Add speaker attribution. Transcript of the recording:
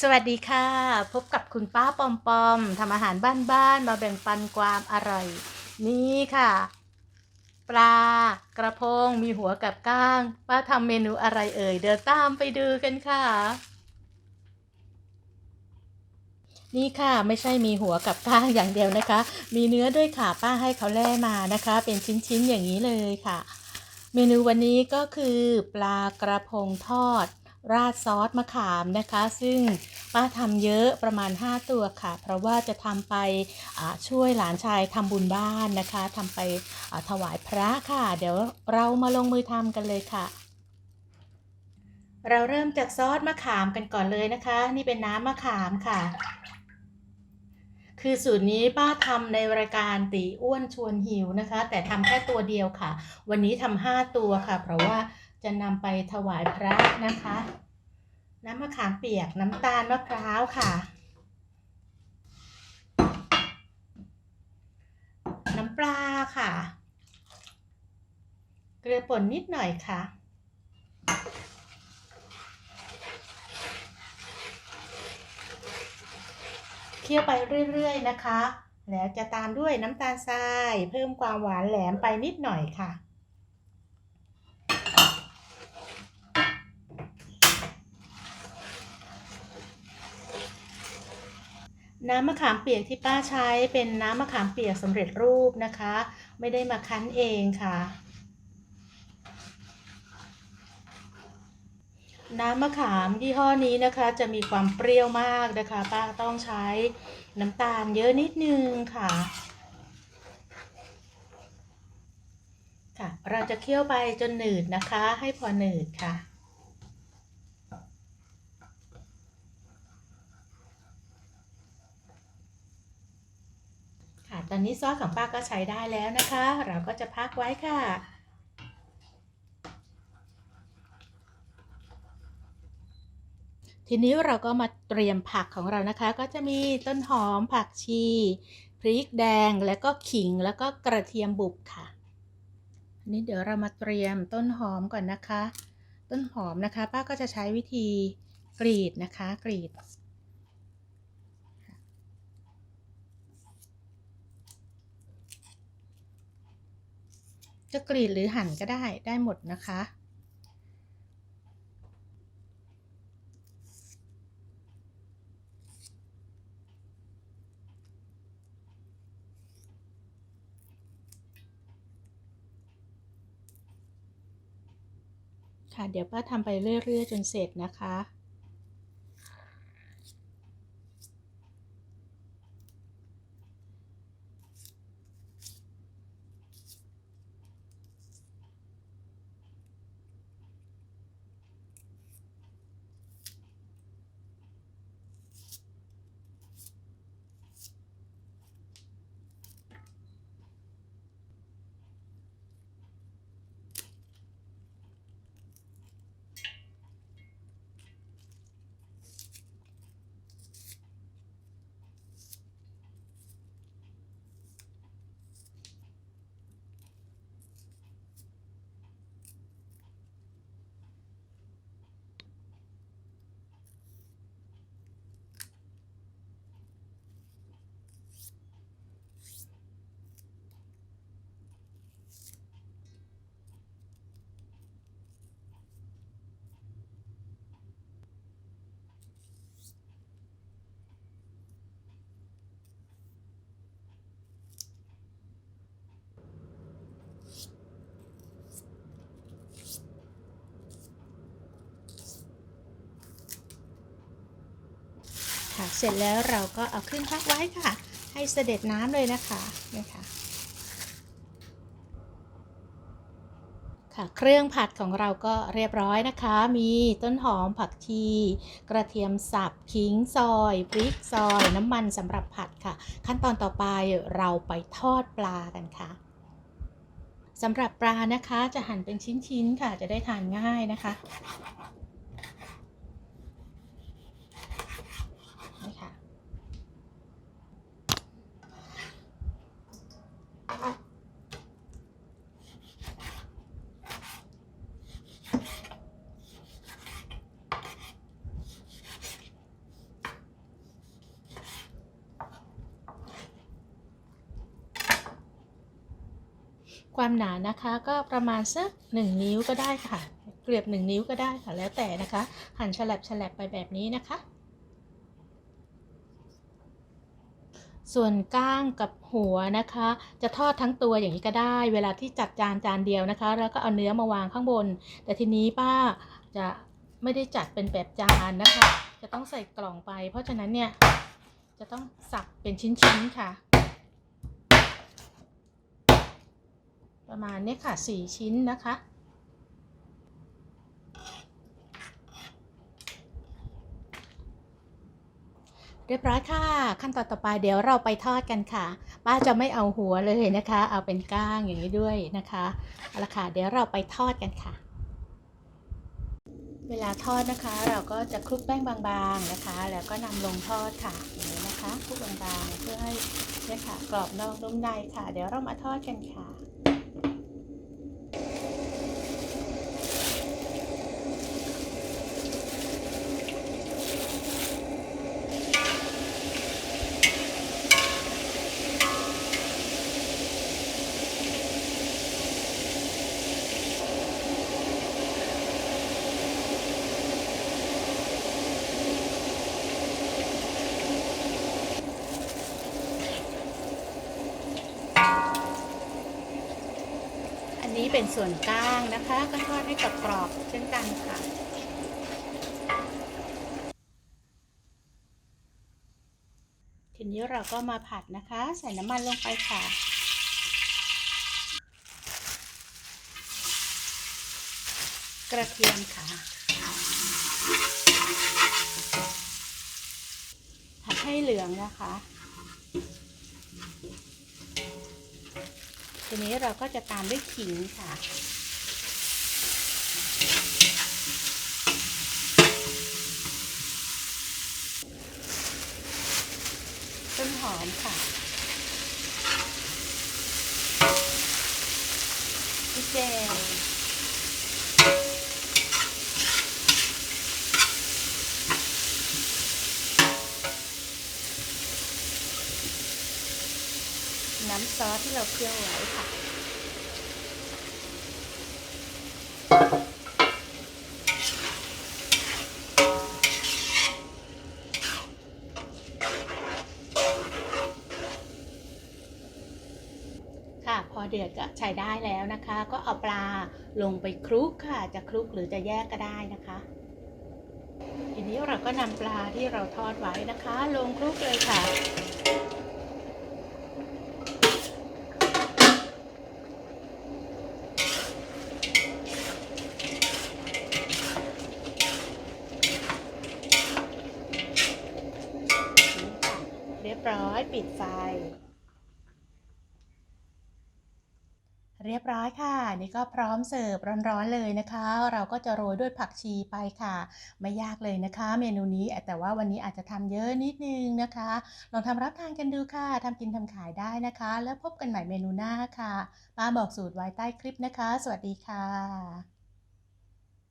Speaker 1: สวัสดีค่ะ พบกับคุณป้าปอมปอมทำอาหารบ้านๆมาแบ่งปันความอร่อย นี่ค่ะ ปลากระพงมีหัวกับก้าง ป้าทำเมนูอะไรเอ่ย เดี๋ยวตามไปดูกันค่ะ นี่ค่ะไม่ใช่มีหัวกับก้างอย่างเดียวนะคะ มีเนื้อด้วยค่ะป้าให้เขาแล่มานะคะ เป็นชิ้นๆอย่างนี้เลยค่ะ เมนูวันนี้ก็คือปลากระพงทอด ราดซอสมะขามนะคะ ซึ่งป้าทำเยอะประมาณ 5 ตัวค่ะ เพราะว่าจะทำไปช่วยหลานชายทำบุญบ้านนะคะทำไปถวายพระค่ะ เดี๋ยวเรามาลงมือทำกันเลยค่ะ เราเริ่มจากซอสมะขามกันก่อนเลยนะคะ นี่เป็นน้ำมะขามค่ะ คือสูตรนี้ป้าทำในรายการตีอ้วนชวนหิวนะคะ แต่ทำแค่ตัวเดียวค่ะ วันนี้ทำห้าตัวค่ะ เพราะว่า จะนำไปถวายพระนะคะ น้ำมะขามเปียกน้ำตาลมะพร้าวค่ะ น้ำปลาค่ะ เกลือป่นนิดหน่อยค่ะเคี่ยวไปเรื่อยๆนะคะ แล้วจะตามด้วยน้ำตาลทราย เพิ่มความหวานแหลมไปนิดหน่อยค่ะ น้ำมะขามเปียกที่ป้าใช้เป็นน้ำมะขามเปียกสำเร็จรูปนะคะ ไม่ได้มาคั้นเองค่ะ น้ำมะขามยี่ห้อนี้นะคะ จะมีความเปรี้ยวมากนะคะ ป้าต้องใช้น้ำตาลเยอะนิดนึงค่ะค่ะ เราจะเคี่ยวไปจนหนืดนะคะ ให้พอหนืดค่ะ ค่ะ ตอ นี้ซอสของป้าก็ใช้ได้แล้วนะคะ เราก็จะพักไว้ค่ะ ทีนี้เราก็มาเตรียมผักของเรานะคะ ก็จะมีต้นหอมผักชี พริกแดงแล้วก็ขิงแล้วก็กระเทียมบุกค่ะอันนี้เดี๋ยวเรามาเตรียมต้นหอมก่อนนะคะ ต้นหอมนะคะ ป้าก็จะใช้วิธีกรีดนะคะ กรีด จะกรีดหรือหั่นก็ได้ได้หมดนะคะ ค่ะเดี๋ยวป้าทำไปเรื่อยๆจนเสร็จนะคะ ค่ะ เสร็จแล้วเราก็เอาขึ้นพักไว้ค่ะ ให้เสด็จน้ำเลยนะคะนี่ค่ะค่ะเครื่องผัดของเราก็เรียบร้อยนะคะ มีต้นหอมผักชี กระเทียมสับขิงซอยพริกซอย น้ำมันสำหรับผัดค่ะ ขั้นตอนต่อไปเราไปทอดปลากันค่ะสำหรับปลานะคะจะหั่นเป็นชิ้นๆค่ะ จะได้ทานง่ายนะคะนี่ค่ะ ความหนานะคะก็ประมาณสักหนึ่งนิ้วก็ได้ค่ะ เกลียบหนึ่งนิ้วก็ได้ค่ะแล้วแต่นะคะ หั่นฉลับฉลับไปแบบนี้นะคะ ส่วนก้างกับหัวนะคะ จะทอดทั้งตัวอย่างนี้ก็ได้ เวลาที่จัดจานจานเดียวนะคะ แล้วก็เอาเนื้อมาวางข้างบน แต่ทีนี้ป้าจะไม่ได้จัดเป็นแบบจานนะคะ จะต้องใส่กล่องไป เพราะฉะนั้นเนี่ยจะต้องสับเป็นชิ้นๆค่ะ ประมาณนี้ค่ะสี่ชิ้นนะคะ เรียบร้อยค่ะ ขั้นตอนต่อไปเดี๋ยวเราไปทอดกันค่ะ ป้าจะไม่เอาหัวเลยนะคะ เอาเป็นก้างอย่างนี้ด้วยนะคะเอาละค่ะเดี๋ยวเราไปทอดกันค่ะเวลาทอดนะคะ เราก็จะคลุกแป้งบางๆนะคะ แล้วก็นำลงทอดค่ะอย่างนี้นะคะคลุกบางๆเพื่อให้เนี่ยค่ะกรอบนอกนุ่มในค่ะ เดี๋ยวเรามาทอดกันค่ะ เป็นส่วนก้างนะคะ ก็ทอดให้กรอบๆเช่นกันค่ะทีนี้เราก็มาผัดนะคะ ใส่น้ำมันลงไปค่ะกระเทียมค่ะ ผัดให้เหลืองนะคะ ทีนี้เราก็จะตามด้วยขิงค่ะ ต้นหอมค่ะพริกแดงน้ำ ซอสที่เราเคี่ยวไว้ค่ะ ค่ะพอเดือดก็ใช้ได้แล้วนะคะ ก็เอาปลาลงไปคลุกค่ะ จะคลุกหรือจะแยกก็ได้นะคะทีนี้เราก็นำปลาที่เราทอดไว้นะคะ ลงคลุกเลยค่ะ เรียบร้อย ปิดไฟ เรียบร้อยค่ะ นี่ก็พร้อมเสิร์ฟร้อนๆเลยนะคะ เราก็จะโรยด้วยผักชีไปค่ะ ไม่ยากเลยนะคะ เมนูนี้แต่ว่าวันนี้อาจจะทำเยอะนิดนึงนะคะ ลองทำรับทานกันดูค่ะทำกินทำขายได้นะคะ แล้วพบกันใหม่เมนูหน้าค่ะป้าบอกสูตรไว้ใต้คลิปนะคะ สวัสดีค่ะ